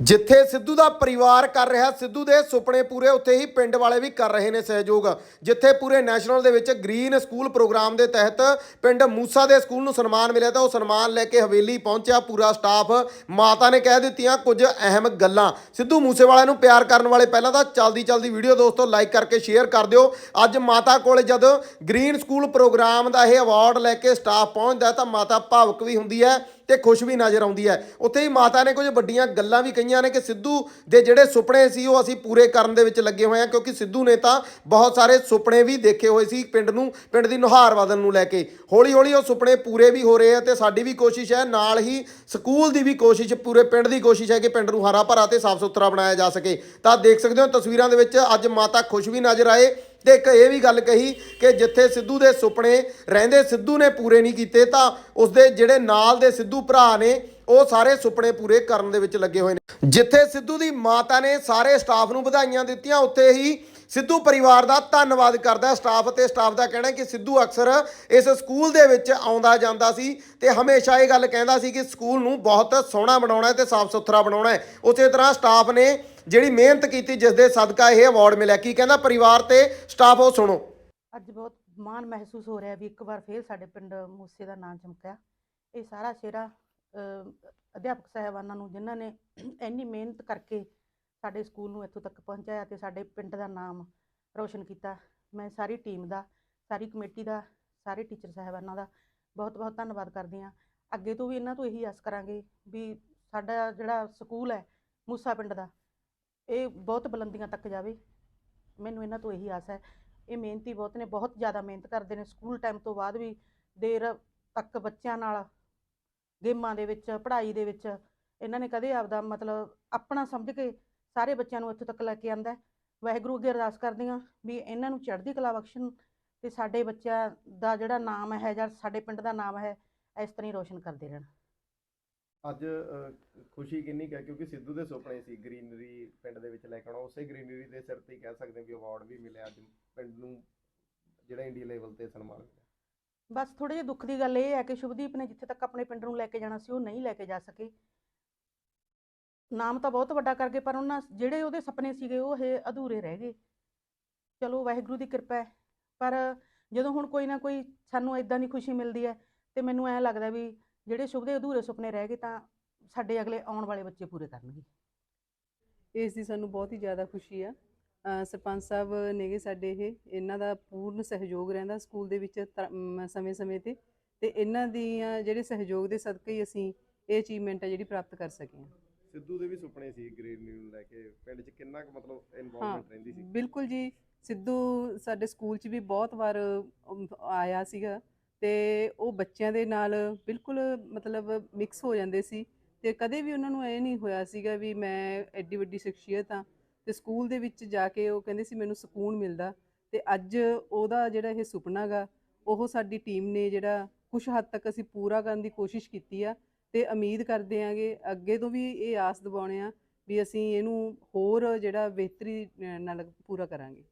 ਜਿੱਥੇ ਸਿੱਧੂ ਦਾ ਪਰਿਵਾਰ ਕਰ ਰਿਹਾ, ਸਿੱਧੂ ਦੇ ਸੁਪਨੇ ਪੂਰੇ ਉੱਥੇ ਹੀ ਪਿੰਡ ਵਾਲੇ ਵੀ ਕਰ ਰਹੇ ਨੇ ਸਹਿਯੋਗ। ਜਿੱਥੇ ਪੂਰੇ ਨੈਸ਼ਨਲ ਦੇ ਵਿੱਚ ਗ੍ਰੀਨ ਸਕੂਲ ਪ੍ਰੋਗਰਾਮ ਦੇ ਤਹਿਤ ਪਿੰਡ ਮੂਸਾ ਦੇ ਸਕੂਲ ਨੂੰ ਸਨਮਾਨ ਮਿਲਿਆ ਤਾਂ ਉਹ ਸਨਮਾਨ ਲੈ ਕੇ ਹਵੇਲੀ ਪਹੁੰਚਿਆ ਪੂਰਾ ਸਟਾਫ। ਮਾਤਾ ਨੇ ਕਹਿ ਦਿੱਤੀਆਂ ਕੁਝ ਅਹਿਮ ਗੱਲਾਂ। ਸਿੱਧੂ ਮੂਸੇਵਾਲੇ ਨੂੰ ਪਿਆਰ ਕਰਨ ਵਾਲੇ ਪਹਿਲਾਂ ਤਾਂ ਚਲਦੀ ਚਲਦੀ ਵੀਡੀਓ ਦੋਸਤੋ ਲਾਈਕ ਕਰਕੇ ਸ਼ੇਅਰ ਕਰ ਦਿਓ। ਅੱਜ ਮਾਤਾ ਕੋਲ ਜਦ ਗ੍ਰੀਨ ਸਕੂਲ ਪ੍ਰੋਗਰਾਮ ਦਾ ਇਹ ਅਵਾਰਡ ਲੈ ਕੇ ਸਟਾਫ ਪਹੁੰਚਦਾ ਤਾਂ ਮਾਤਾ ਭਾਵਕ ਵੀ ਹੁੰਦੀ ਹੈ। ਤੇ ਖੁਸ਼ ਵੀ ਨਜ਼ਰ ਆਉਂਦੀ ਹੈ। ਉੱਥੇ ਹੀ ਮਾਤਾ ਨੇ ਕੁਝ ਵੱਡੀਆਂ ਗੱਲਾਂ ਵੀ ਕਹੀਆਂ ਨੇ ਕਿ ਸਿੱਧੂ ਦੇ ਜਿਹੜੇ ਸੁਪਨੇ ਸੀ, ਉਹ ਅਸੀਂ ਪੂਰੇ ਕਰਨ ਦੇ ਵਿੱਚ ਲੱਗੇ ਹੋਏ ਹਾਂ, ਕਿਉਂਕਿ ਸਿੱਧੂ ਨੇ ਤਾਂ ਬਹੁਤ ਸਾਰੇ ਸੁਪਨੇ ਵੀ ਦੇਖੇ ਹੋਏ ਸੀ ਪਿੰਡ ਨੂੰ, ਪਿੰਡ ਦੀ ਨੁਹਾਰ ਬਦਲਣ ਨੂੰ ਲੈ ਕੇ। ਹੌਲੀ ਹੌਲੀ ਉਹ ਸੁਪਨੇ ਪੂਰੇ ਵੀ ਹੋ ਰਹੇ ਆ ਤੇ ਸਾਡੀ ਵੀ ਕੋਸ਼ਿਸ਼ ਹੈ, ਨਾਲ ਹੀ ਸਕੂਲ ਦੀ ਵੀ ਕੋਸ਼ਿਸ਼, ਪੂਰੇ ਪਿੰਡ ਦੀ ਕੋਸ਼ਿਸ਼ ਹੈ ਕਿ ਪਿੰਡ ਨੂੰ ਹਰਾ ਭਰਾ ਤੇ ਸਾਫ਼ ਸੁਥਰਾ ਬਣਾਇਆ ਜਾ ਸਕੇ। ਤਾਂ ਦੇਖ ਸਕਦੇ ਹੋ ਤਸਵੀਰਾਂ ਦੇ ਵਿੱਚ ਅੱਜ ਮਾਤਾ ਖੁਸ਼ ਵੀ ਨਜ਼ਰ ਆਏ ਤੇ ਇੱਕ ਇਹ ਵੀ ਗੱਲ ਕਹੀ ਕਿ ਜਿੱਥੇ ਸਿੱਧੂ ਦੇ ਸੁਪਨੇ ਰਹਿੰਦੇ, ਸਿੱਧੂ ਨੇ ਪੂਰੇ ਨਹੀਂ ਕੀਤੇ, ਤਾਂ ਉਸਦੇ ਜਿਹੜੇ ਨਾਲ ਦੇ ਸਿੱਧੂ ਭਰਾ ਨੇ, ਉਹ ਸਾਰੇ ਸੁਪਨੇ ਪੂਰੇ ਕਰਨ ਦੇ ਵਿੱਚ ਲੱਗੇ ਹੋਏ ਨੇ। ਜਿੱਥੇ ਸਿੱਧੂ ਦੀ ਮਾਤਾ ਨੇ ਸਾਰੇ ਸਟਾਫ ਨੂੰ ਵਧਾਈਆਂ ਦਿੱਤੀਆਂ, ਉੱਥੇ ਹੀ ਸਿੱਧੂ ਪਰਿਵਾਰ ਦਾ ਧੰਨਵਾਦ ਕਰਦਾ ਸਟਾਫ ਤੇ ਸਟਾਫ ਦਾ ਕਹਿਣਾ ਕਿ ਸਿੱਧੂ ਅਕਸਰ ਇਸ ਸਕੂਲ ਦੇ ਵਿੱਚ ਆਉਂਦਾ ਜਾਂਦਾ ਸੀ ਤੇ ਹਮੇਸ਼ਾ ਇਹ ਗੱਲ ਕਹਿੰਦਾ ਸੀ ਕਿ ਸਕੂਲ ਨੂੰ ਬਹੁਤ ਸੋਹਣਾ ਬਣਾਉਣਾ ਹੈ ਤੇ ਸਾਫ਼ ਸੁਥਰਾ ਬਣਾਉਣਾ ਹੈ। ਉਸੇ ਤਰ੍ਹਾਂ ਸਟਾਫ ਨੇ ਜਿਹੜੀ ਮਿਹਨਤ ਕੀਤੀ ਜਿਸ ਦੇ ਸਦਕਾ ਇਹ ਅਵਾਰਡ ਮਿਲਿਆ। ਕੀ ਕਹਿੰਦਾ ਪਰਿਵਾਰ ਤੇ ਸਟਾਫ ਉਹ ਸੁਣੋ। ਅੱਜ ਬਹੁਤ ਮਾਣ ਮਹਿਸੂਸ ਹੋ ਰਿਹਾ ਵੀ ਇੱਕ ਵਾਰ ਫੇਰ ਸਾਡੇ ਪਿੰਡ ਮੂਸੇ ਦਾ ਨਾਂ ਚਮਕਿਆ। ਇਹ ਸਾਰਾ ਸ਼ੇਰਾ ਅਧਿਆਪਕ ਸਾਹਿਬਾਨਾਂ ਨੂੰ, ਜਿਨ੍ਹਾਂ ਨੇ ਇੰਨੀ ਮਿਹਨਤ ਕਰਕੇ ਸਾਡੇ ਸਕੂਲ ਨੂੰ ਇੱਥੋਂ ਤੱਕ ਪਹੁੰਚਾਇਆ ਤੇ ਸਾਡੇ ਪਿੰਡ ਦਾ ਨਾਮ ਰੋਸ਼ਨ ਕੀਤਾ। ਮੈਂ ਸਾਰੀ ਟੀਮ ਦਾ, ਸਾਰੀ ਕਮੇਟੀ ਦਾ, ਸਾਰੇ ਟੀਚਰ ਸਾਹਿਬਾਨਾਂ ਦਾ ਬਹੁਤ ਬਹੁਤ ਧੰਨਵਾਦ ਕਰਦੀ ਹਾਂ। ਅੱਗੇ ਤੋਂ ਵੀ ਇਹਨਾਂ ਤੋਂ ਇਹੀ ਆਸ ਕਰਾਂਗੇ ਵੀ ਸਾਡਾ ਜਿਹੜਾ ਸਕੂਲ ਹੈ, ਮੂਸਾ ਪਿੰਡ ਦਾ ਇਹ ਬਹੁਤ ਬੁਲੰਦੀਆਂ ਤੱਕ ਜਾਵੇ। ਮੈਨੂੰ ਇਹਨਾਂ ਤੋਂ ਇਹੀ ਆਸ ਹੈ। ਇਹ ਮਿਹਨਤੀ ਬਹੁਤ ਨੇ, ਬਹੁਤ ਜ਼ਿਆਦਾ ਮਿਹਨਤ ਕਰਦੇ ਨੇ। ਸਕੂਲ ਟਾਈਮ ਤੋਂ ਬਾਅਦ ਵੀ ਦੇਰ ਤੱਕ ਬੱਚਿਆਂ ਨਾਲ, ਗੇਮਾਂ ਦੇ ਵਿੱਚ, ਪੜ੍ਹਾਈ ਦੇ ਵਿੱਚ ਇਹਨਾਂ ਨੇ ਕਦੇ ਆਪਦਾ ਮਤਲਬ ਆਪਣਾ ਸਮਝ ਕੇ ਸਾਰੇ ਬੱਚਿਆਂ ਨੂੰ ਇੱਥੋਂ ਤੱਕ ਲੈ ਕੇ ਆਂਦਾ ਵਾਹਿਗੁਰੂ ਅੱਗੇ ਅਰਦਾਸ ਕਰਦੀ ਹਾਂ ਵੀ ਇਹਨਾਂ ਨੂੰ ਚੜ੍ਹਦੀ ਕਲਾ ਬਖਸ਼ਣ ਤੇ ਸਾਡੇ ਬੱਚਿਆਂ ਦਾ ਜਿਹੜਾ ਨਾਮ ਹੈ ਜਾਂ ਸਾਡੇ ਪਿੰਡ ਦਾ ਨਾਮ ਹੈ, ਇਸ ਤਰ੍ਹਾਂ ਹੀ ਰੋਸ਼ਨ ਕਰਦੇ ਰਹਿਣ। ਅੱਜ ਖੁਸ਼ੀ ਕਿੰਨੀ ਹੈ ਕਿਉਂਕਿ ਸਿੱਧੂ ਦੇ ਸੁਪਨੇ ਸੀ ਗ੍ਰੀਨਰੀ ਪਿੰਡ ਦੇ ਵਿੱਚ ਲੈ ਕੇ ਆਉਣਾ, ਉਸੇ ਗ੍ਰੀਨਰੀ ਦੇ ਸਿਰ ਤੇ ਹੀ ਕਹਿ ਸਕਦੇ ਵੀ ਅਵਾਰਡ ਵੀ ਮਿਲਿਆ ਅੱਜ ਪਿੰਡ ਨੂੰ, ਜਿਹੜਾ ਇੰਡੀਆ ਲੈਵਲ ਤੇ ਸਨਮਾਨ ਮਿਲਿਆ। ਬਸ ਥੋੜੇ ਜਿਹੇ ਦੁੱਖ ਦੀ ਗੱਲ ਇਹ ਹੈ ਕਿ ਸ਼ੁਭਦੀਪ ਨੇ ਜਿੱਥੇ ਤੱਕ ਆਪਣੇ ਪਿੰਡ ਨੂੰ ਲੈ ਕੇ ਜਾਣਾ ਸੀ, ਉਹ ਨਹੀਂ ਲੈ ਕੇ ਜਾ ਸਕੇ। ਨਾਮ ਤਾਂ ਬਹੁਤ ਵੱਡਾ ਕਰ ਪਰ ਉਹਨਾਂ ਜਿਹੜੇ ਉਹਦੇ ਸੁਪਨੇ ਸੀਗੇ, ਉਹ ਇਹ ਅਧੂਰੇ ਰਹਿ ਗਏ। ਚਲੋ, ਵਾਹਿਗੁਰੂ ਦੀ ਕਿਰਪਾ ਹੈ, ਪਰ ਜਦੋਂ ਹੁਣ ਕੋਈ ਨਾ ਕੋਈ ਸਾਨੂੰ ਇਦਾਂ ਦੀ ਖੁਸ਼ੀ ਮਿਲਦੀ ਹੈ, ਤੇ ਮੈਨੂੰ ਐਂ ਲੱਗਦਾ ਵੀ ਜਿਹੜੇ ਸ਼ੁਭ ਦੇ ਅਧੂਰੇ ਸੁਪਨੇ ਰਹਿ ਗਏ ਤਾਂ ਸਾਡੇ ਅਗਲੇ ਆਉਣ ਵਾਲੇ ਬੱਚੇ ਪੂਰੇ ਕਰਨਗੇ। ਇਸ ਦੀ ਸਾਨੂੰ ਬਹੁਤ ਹੀ ਜ਼ਿਆਦਾ ਖੁਸ਼ੀ ਆ। ਸਰਪੰਚ ਸਾਹਿਬ ਨੇਗੇ ਸਾਡੇ ਇਹ ਇਹਨਾਂ ਦਾ ਪੂਰਨ ਸਹਿਯੋਗ ਰਹਿੰਦਾ ਸਕੂਲ ਦੇ ਵਿੱਚ ਸਮੇਂ-ਸਮੇਂ ਤੇ। ਤੇ ਇਹਨਾਂ ਦੀਆਂ ਜਿਹੜੇ ਸਹਿਯੋਗ ਦੇ ਸਦਕੇ ਹੀ ਅਸੀਂ ਇਹ ਅਚੀਵਮੈਂਟ ਹੈ ਜਿਹੜੀ ਪ੍ਰਾਪਤ ਕਰ ਸਕੇ ਹਾਂ ਸਿੱਧੂ ਦੇ ਵੀ ਸੁਪਨੇ ਸੀ ਗ੍ਰੀਨਰੀ ਨੂੰ ਲੈ ਕੇ। ਪਿੰਡ 'ਚ ਕਿੰਨਾ ਕੁ ਮਤਲਬ ਇਨਵੋਲਵਮੈਂਟ ਰਹਿੰਦੀ ਸੀ? ਬਿਲਕੁਲ ਜੀ। ਸਿੱਧੂ ਸਾਡੇ ਸਕੂਲ 'ਚ ਵੀ ਬਹੁਤ ਵਾਰ ਆਇਆ ਸੀਗਾ। ਤੇ ਉਹ ਬੱਚਿਆਂ ਦੇ ਨਾਲ ਬਿਲਕੁਲ ਮਤਲਬ ਮਿਕਸ ਹੋ ਜਾਂਦੇ ਸੀ ਤੇ ਕਦੇ ਵੀ ਉਹਨਾਂ ਨੂੰ ਇਹ ਨਹੀਂ ਹੋਇਆ ਸੀਗਾ ਵੀ ਮੈਂ ਐਡੀ ਵੱਡੀ ਸ਼ਖਸੀਅਤ ਆ ਤੇ ਸਕੂਲ ਦੇ ਵਿੱਚ ਜਾ ਕੇ ਉਹ ਕਹਿੰਦੇ ਸੀ ਮੈਨੂੰ ਸਕੂਨ ਮਿਲਦਾ ਤੇ ਅੱਜ ਉਹਦਾ ਜਿਹੜਾ ਇਹ ਸੁਪਨਾ ਗਾ, ਉਹ ਸਾਡੀ ਟੀਮ ਨੇ ਜਿਹੜਾ ਕੁਝ ਹੱਦ ਤੱਕ ਅਸੀਂ ਪੂਰਾ ਕਰਨ ਦੀ ਕੋਸ਼ਿਸ਼ ਕੀਤੀ ਆ ਤੇ ਉਮੀਦ ਕਰਦੇ ਆਂਗੇ ਅੱਗੇ ਤੋਂ ਵੀ ਇਹ ਆਸ ਦਿਵਾਉਣੇ ਆ ਵੀ ਅਸੀਂ ਇਹਨੂੰ ਹੋਰ ਜਿਹੜਾ ਬਿਹਤਰੀ ਨਾਲ ਪੂਰਾ ਕਰਾਂਗੇ।